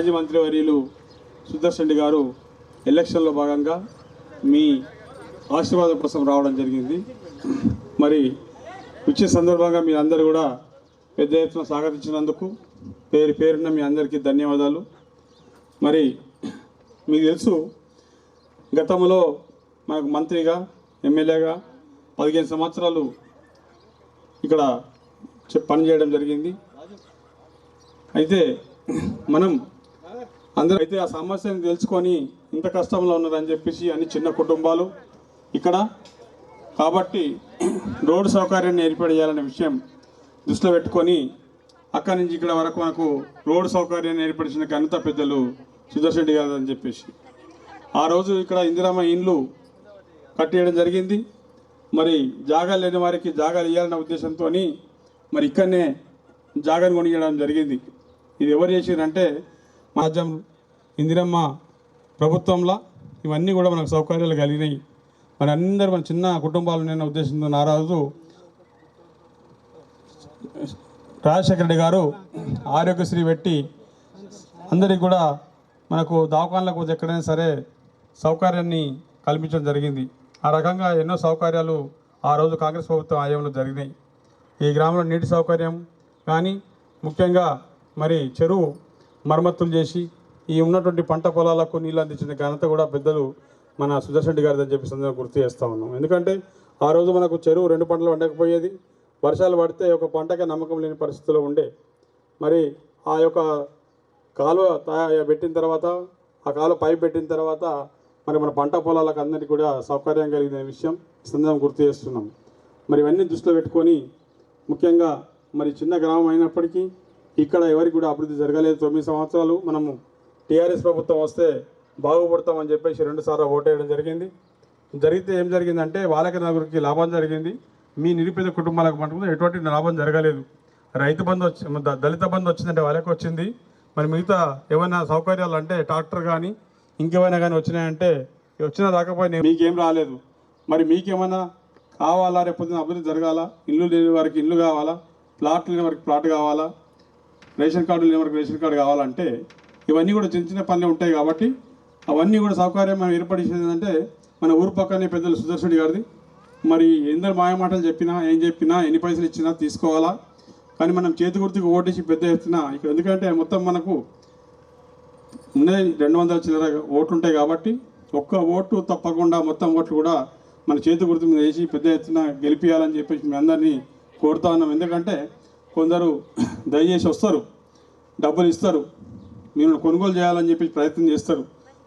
మాజీ మంత్రివర్యులు సుదర్శన్ రెడ్డి గారు ఎలక్షన్లో భాగంగా మీ ఆశీర్వాదం కోసం రావడం జరిగింది. మరి వచ్చే సందర్భంగా మీ అందరూ కూడా పెద్ద ఎత్తున స్వాగతించినందుకు పేరు పేరున మీ అందరికీ ధన్యవాదాలు. మరి మీకు తెలుసు గతంలో మనకు మంత్రిగా ఎమ్మెల్యేగా పదిహేను సంవత్సరాలు ఇక్కడ పనిచేయడం జరిగింది. అయితే మనం అందరూ అయితే ఆ సమస్యను తెలుసుకొని ఇంత కష్టంలో ఉన్నారని చెప్పేసి అన్ని చిన్న కుటుంబాలు ఇక్కడ. కాబట్టి రోడ్డు సౌకర్యాన్ని ఏర్పాటు చేయాలనే విషయం దృష్టిలో పెట్టుకొని అక్కడి నుంచి ఇక్కడ వరకు మనకు రోడ్డు సౌకర్యాన్ని ఏర్పరిచిన ఘనత పెద్దలు సుదర్శన్ రెడ్డి గారు అని చెప్పేసి. ఆ రోజు ఇక్కడ ఇందిరామ ఇండ్లు కట్టేయడం జరిగింది. మరి జాగాలు లేని వారికి జాగాలు ఇవ్వాలన్న ఉద్దేశంతో మరి ఇక్కడనే జాగాను కొనియడం జరిగింది. ఇది ఎవరు చేసిరంటే మాధ్యమం ఇందిరమ్మ ప్రభుత్వంలో ఇవన్నీ కూడా మనకు సౌకర్యాలు కలిగినాయి. మరి అందరూ మన చిన్న కుటుంబాలు నేను ఉద్దేశంతో నారాజు రాజశేఖర రెడ్డి గారు ఆరోగ్యశ్రీ పెట్టి అందరికి కూడా మనకు దవాఖానలకు పోతే ఎక్కడైనా సరే సౌకర్యాన్ని కల్పించడం జరిగింది. ఆ రకంగా ఎన్నో సౌకర్యాలు ఆ రోజు కాంగ్రెస్ ప్రభుత్వం ఆయంలో జరిగినాయి. ఈ గ్రామంలో నీటి సౌకర్యం కానీ ముఖ్యంగా మరి చెరువు మరమ్మతులు చేసి ఈ ఉన్నటువంటి పంట పొలాలకు నీళ్ళు అందించిన ఘనత కూడా పెద్దలు మన సుదర్శన్ రెడ్డి అని చెప్పి సందర్భంగా గుర్తు చేస్తూ ఉన్నాం. ఎందుకంటే ఆ రోజు మనకు చెరువు రెండు పంటలు వండకపోయేది వర్షాలు పడితే ఒక పంటకే నమ్మకం లేని పరిస్థితిలో ఉండే. మరి ఆ యొక్క కాలువ పెట్టిన తర్వాత ఆ కాలువ పైప్ పెట్టిన తర్వాత మరి మన పంట పొలాలకు అందరికీ కూడా సౌకర్యం కలిగిన విషయం సందర్భం గుర్తు చేస్తున్నాం. మరి ఇవన్నీ దృష్టిలో పెట్టుకొని ముఖ్యంగా మరి చిన్న గ్రామం అయినప్పటికీ ఇక్కడ ఎవరికి కూడా అభివృద్ధి జరగలేదు. తొమ్మిది సంవత్సరాలు మనము టీఆర్ఎస్ ప్రభుత్వం వస్తే బాగుపడతామని చెప్పేసి రెండుసార్లు ఓటేయడం జరిగింది. జరిగితే ఏం జరిగిందంటే వాళ్ళకి నలుగురికి లాభం జరిగింది. మీ నిరుపేద కుటుంబాలకు మటుకు ఎటువంటి లాభం జరగలేదు. రైతు బంధు వచ్చి ద- దళిత బంధు వచ్చిందంటే వాళ్ళకి వచ్చింది. మరి మిగతా ఏమైనా సౌకర్యాలు అంటే ట్రాక్టర్ కానీ ఇంకేమైనా కానీ వచ్చినాయంటే వచ్చినా రాకపోయినా మీకేం రాలేదు. మరి మీకేమైనా కావాలా? రేపొద్దున అభివృద్ధి జరగాల? ఇల్లు లేని వారికి ఇల్లు కావాలా? ప్లాట్లు లేని వారికి ప్లాట్ కావాలా? రేషన్ కార్డు లేని వారికి రేషన్ కార్డు కావాలంటే ఇవన్నీ కూడా చిన్న చిన్న పనులు ఉంటాయి కాబట్టి అవన్నీ కూడా సౌకర్యం మనం ఏర్పడేసేది ఏంటంటే మన ఊరు పక్కనే పెద్దలు సుదర్శుడి గారిది. మరి ఎందరు మాయమాటలు చెప్పినా ఏం చెప్పినా ఎన్ని పైసలు ఇచ్చినా తీసుకోవాలా? కానీ మనం చేతి గుర్తుకు ఓటేసి పెద్ద ఎత్తున ఇక్కడ ఎందుకంటే మొత్తం మనకు ఉన్నాయి రెండు వందల చిల్లర ఓట్లు ఉంటాయి కాబట్టి ఒక్క ఓటు తప్పకుండా మొత్తం ఓట్లు కూడా మన చేతి గుర్తు మీద వేసి పెద్ద ఎత్తున గెలిపించాలని చెప్పేసి మీ అందరినీ కోరుతా ఉన్నాం. ఎందుకంటే కొందరు దయచేసి వస్తారు డబ్బులు ఇస్తారు. మీరు కొనుగోలు చేయాలని చెప్పి ప్రయత్నం చేస్తారు.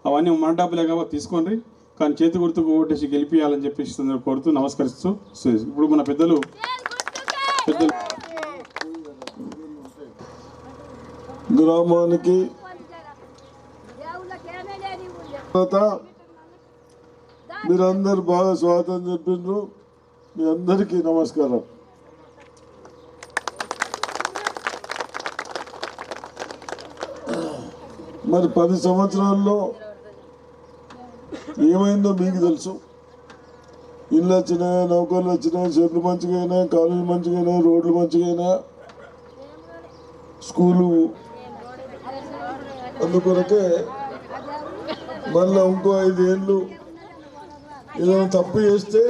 అవన్నీ మన డబ్బులే కాబట్టి తీసుకోండి. కానీ చేతి గుర్తుకు ఓటేసి గెలిపియాలని చెప్పేసి కోరుతూ నమస్కరిస్తూ ఇప్పుడు మన పెద్దలు పెద్దలు గ్రామానికి తర్వాత మీరందరు బాగా స్వాగతం చెప్పిండ్రు. మీ అందరికీ నమస్కారం. మరి పది సంవత్సరాల్లో ఏమైందో మీకు తెలుసు. ఇల్లు వచ్చినాయి నౌకర్లు వచ్చినాయి చెట్లు మంచిగా అయినాయి కాలేజీ మంచిగా రోడ్లు మంచిగైనా స్కూలు అందుకొరకే మళ్ళీ ఇంకో ఐదేళ్ళు ఏదైనా తప్పు చేస్తే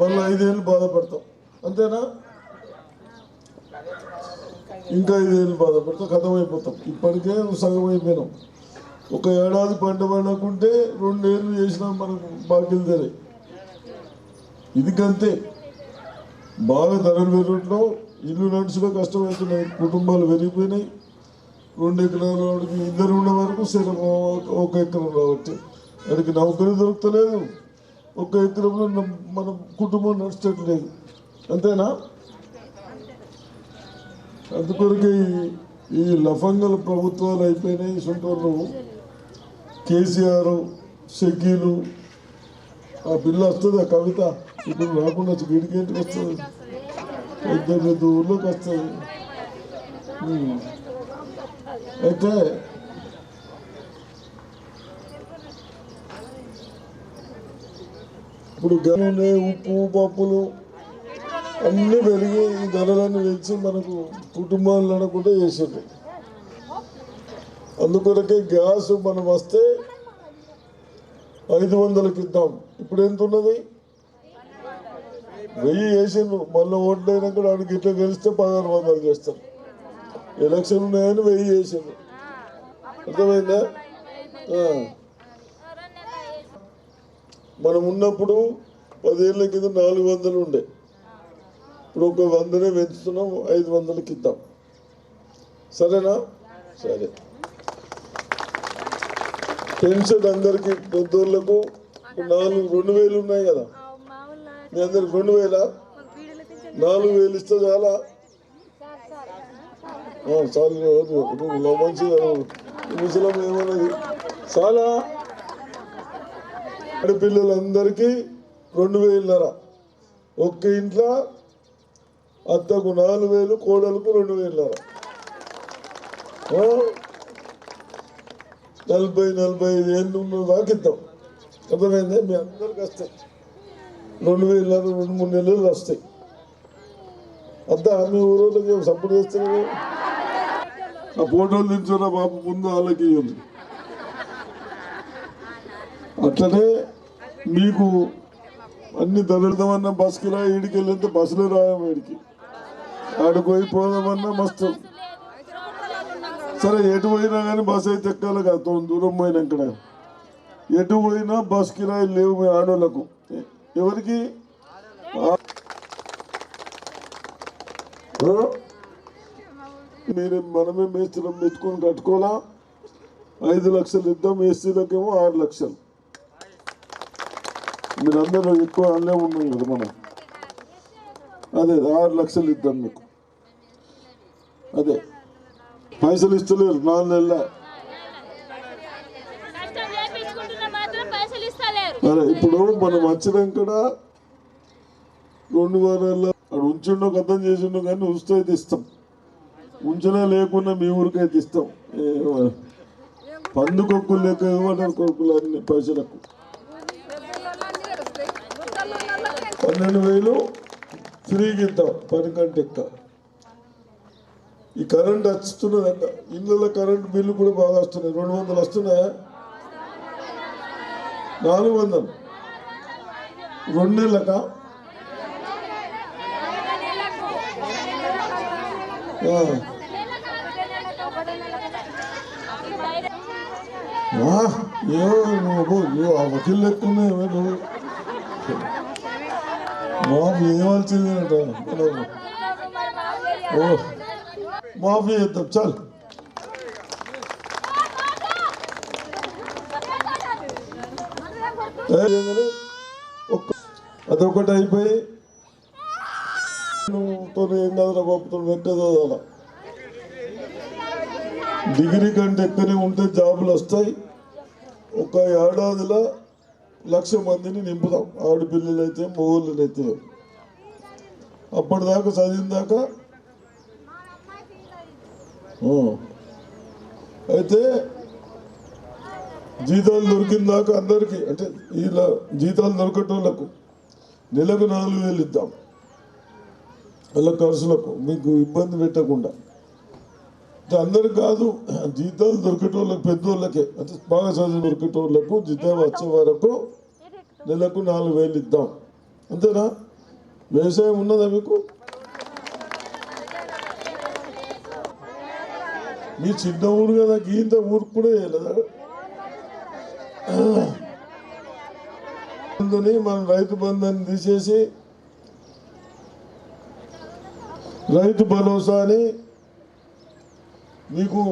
మళ్ళీ ఐదేళ్ళు బాధపడతాం. అంతేనా? ఇంకా ఐదేళ్ళు బాధపడితే కథం అయిపోతాం ఇప్పటికే సగం అయిపోయినాం ఒక ఏడాది పంట పండకుంటే రెండేళ్ళు చేసినా మనకు బాకీలు తెరే ఇదికంతే. బాగా ధరలు పెరగట్లో ఇల్లు నడుచులో కష్టమవుతున్నాయి. కుటుంబాలు పెరిగిపోయినాయి. రెండు ఎకరాలు వాడికి ఇద్దరు ఉన్న వరకు సరే ఒక- ఎకరం కాబట్టి వాడికి నౌకరీ దొరకలేదు ఒక ఎకరంలో మన కుటుంబం నడిచేట్లేదు అంతేనా? అందుకొరకే ఈ- ఈ లఫంగల ప్రభుత్వాలు అయిపోయినాయి సొంతూరు కేసీఆర్ షగ్గీలు ఆ బిల్లు వస్తుంది ఆ కవిత ఇప్పుడు రాకుండా వీడికేంటికి వస్తుంది? పెద్ద పెద్ద ఊళ్ళోకి వస్తుంది. అయితే ఇప్పుడు గనే ఉప్పు పప్పులు అన్నీ పెరిగి ఈ ధరలన్నీ పెంచి మనకు కుటుంబాలు నడకుండా చేసిండ్రు. అందుకొరకే గ్యాస్ మనం వస్తే ఐదు వందలకి ఇద్దాం. ఇప్పుడు ఎంత ఉన్నది? వెయ్యి వేసిండ్రు మళ్ళీ ఓట్లు అయినాక వాడికి ఇట్లా గెలిస్తే పదహారు వందలు చేస్తారు. ఎలక్షన్ ఉన్నాయని వెయ్యి వేసిండ్రు అర్థమైందా? మనం ఉన్నప్పుడు పదేళ్ళ కింద నాలుగు వందలు ఉండే. ఇప్పుడు ఒక వందనే పెంచుతున్నాం ఐదు వందలకి ఇద్దాం. సరేనా? సరే. పెన్షన్ అందరికి పొద్దులకు నాలుగు రెండు వేలు ఉన్నాయి కదా. మీ అందరికి రెండు వేల? నాలుగు వేలు ఇస్తే చాలా? చాలు మంచిగా ముసలం ఏమన్నది? చాలా ఆడపిల్లలందరికీ రెండు వేలున్నర. ఒక్క ఇంట్లో అత్తకు నాలుగు వేలు కోడలకు రెండు వేలు నలభై నలభై ఐదు ఏళ్ళు ఉన్న దాకా ఇద్దాం మీ అందరికి వస్తాయి. రెండు వేల రెండు మూడు నెలలు వస్తాయి. అంతా మీ ఊరోళ్ళకి సపోర్ట్ చేస్తారు? ఆ ఫోటోలు దించున్న బాబు ముందు వాళ్ళకి ఉంది అట్లనే మీకు అన్ని దళితమన్న బస్సుకి రా ఈడికి వెళ్ళితే బస్సులో రాయం వీడికి ఆడికి పోయి పోదామన్నా మస్తు. సరే ఎటు పోయినా కానీ బస్ అయితే ఎక్కాలి కదా దూరం దూరం ఇక్కడ ఎటు పోయినా బస్ కిరాయి లేవు మీ ఆడోళ్ళకు. ఎవరికి? మీరు మనమే మేస్త్రం పెట్టుకొని కట్టుకోవాలా? ఐదు లక్షలు ఇద్దాం ఏసీలకేమో ఆరు లక్షలు. మీరందరూ ఎక్కువ అల్లే ఉన్నాం కదా మనం. అదే ఆరు లక్షలు ఇద్దాం మీకు. అదే. పైసలు ఇస్తలేరు నాలుగు నెలల. సరే ఇప్పుడు మనం వచ్చినాక రెండు వారాల్లో అక్కడ ఉంచుండో కథం చేసిండో కానీ ఉంచుతో అయితే ఇస్తాం. ఉంచలే లేకుండా మీ ఊరికైతే ఇస్తాం. పందు కొక్కులు లెక్క ఇవ్వమంటారు కొక్కులు అన్ని పైసలకు. పన్నెండు వేలు ఫ్రీగా ఇద్దాం పని కంటే ఎక్కువ. ఈ కరెంట్ వస్తున్నదంట ఇళ్ళ కరెంట్ బిల్లు కూడా బాగా వస్తున్నాయి. రెండు వందలు వస్తున్నాయా? నాలుగు వందలు. రెండు నెలలక? ఆ. ఆ, ఆ వకీల్ లెక్కున్నా నువ్వు మాఫీ ఏమల్సింది అంట. ఓ. మాఫీ చేద్దాం చాలు. ఏమని ఒక్క అదొకటి అయిపోయి. నువ్వుతో ఏం కాదురా బాబుతో వెంట చదవాల. డిగ్రీ కంటే ఎక్కనే ఉంటే జాబులు వస్తాయి. ఒక ఏడాదిలో లక్ష మందిని నింపుదాం ఆడపిల్లలైతే అయితే మొగోళ్ళని అయితే అప్పటిదాకా చదివిన దాకా అయితే జీతాలు దొరికిన దాకా అందరికీ అంటే ఇలా జీతాలు దొరకటోళ్ళకు నెలకు నాలుగు వేలు ఇద్దాం. వాళ్ళ ఖర్చులకు మీకు ఇబ్బంది పెట్టకుండా. అంటే అందరికి కాదు జీతాలు దొరికేటోళ్ళకి పెద్దోళ్ళకే అంటే బాగా చదువు దొరికేటోళ్ళకు జీతం వచ్చే వరకు నెలకు నాలుగు వేలు ఇద్దాం. అంతేనా? వ్యవసాయం ఉన్నదా మీకు? మీ చిన్న ఊరు కదా గీంత ఊరు కూడా చేయలేదా? మనం రైతు బంధాన్ని తీసేసి రైతు భరోసా అని మీకు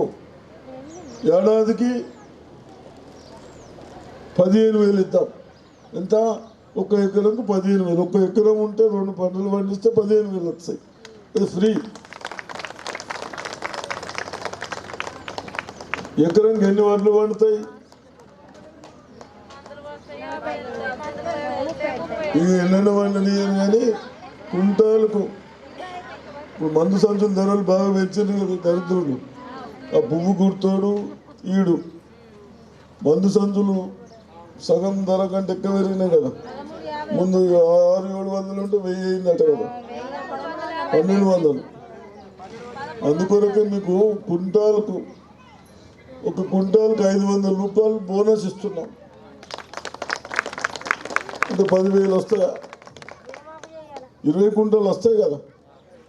ఏడాదికి పదిహేను వేలు ఇద్దాం. ఎంత? ఒక ఎకరంకు పదిహేను వేలు. ఒక ఎకరం ఉంటే రెండు పంటలు పండిస్తే పదిహేను వేలు వస్తాయి. అది ఫ్రీ. ఎకరానికి ఎన్ని వడ్లు పండుతాయి? ఇది ఎన్నెన్న వండని కానీ కుంటాలకు ఇప్పుడు మందు సంచుల ధరలు బాగా పెంచిన దరిద్రుడు ఆ పువ్వు గుర్తోడు ఈడు. మందు సంచులు సగం ధర కంటే ఎక్కువ పెరిగినాయి కదా. ముందు ఆరు ఏడు వందలు ఉంటే వెయ్యి అయిందట కదా. పన్నెండు వందలు. అందుకొరకే మీకు కుంటాలకు ఒక కుంటాలకు ఐదు వందల రూపాయలు బోనస్ ఇస్తున్నాం. అంటే పదివేలు వస్తాయా? ఇరవై కుంటలు వస్తాయి కదా.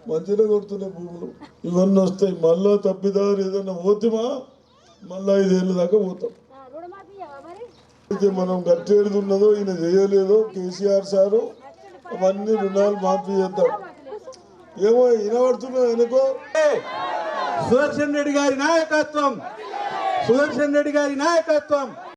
మంచిగా కొడుతున్నాయి భూములు. ఇవన్నీ వస్తాయి. మళ్ళా తప్పిదారు ఏదైనా పోతిమా మళ్ళా ఐదేళ్ళ దాకా పోతాం. అయితే మనం కట్టేది ఉన్నదో ఈయన చేయలేదో కేసీఆర్ సారు అవన్నీ రుణాలు మాఫీ చేద్దాం. ఏమో వినబడుతున్నా వెనుకో? సుదర్శన్ రెడ్డి గారి నాయకత్వం సుదర్శన్ రెడ్డి గారి నాయకత్వం.